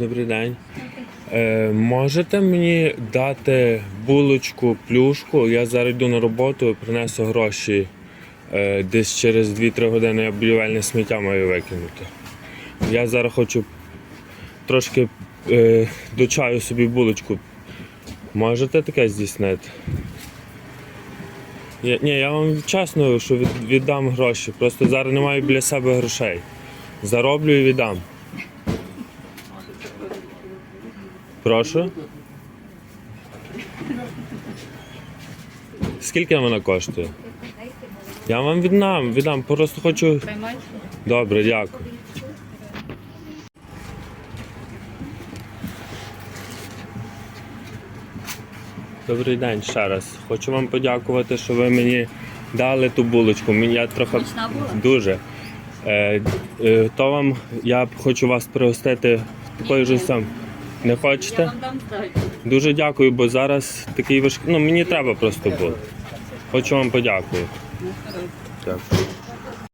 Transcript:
Добрий день. Е, можете мені дати булочку, плюшку? Я зараз йду на роботу, принесу гроші. Е, десь через 2-3 години я будівельне сміття маю викинути. Я зараз хочу трошки е, до чаю собі булочку. Можете таке здійснити? Я, ні, я вам чесно, що від, віддам гроші. Просто зараз не маю біля себе грошей. Зароблю і віддам. Прошу. Скільки вона коштує? Я вам віддам, віддам. Просто хочу. Добре, дякую. Добрий день ще раз. Хочу вам подякувати, що ви мені дали ту булочку. Я трохи дуже. Е, е, то вам я хочу вас пригостити такою ж сам. Не хочете? Дуже дякую, бо зараз такий важкий. Ну мені треба просто було. Хочу вам подякувати. Дякую.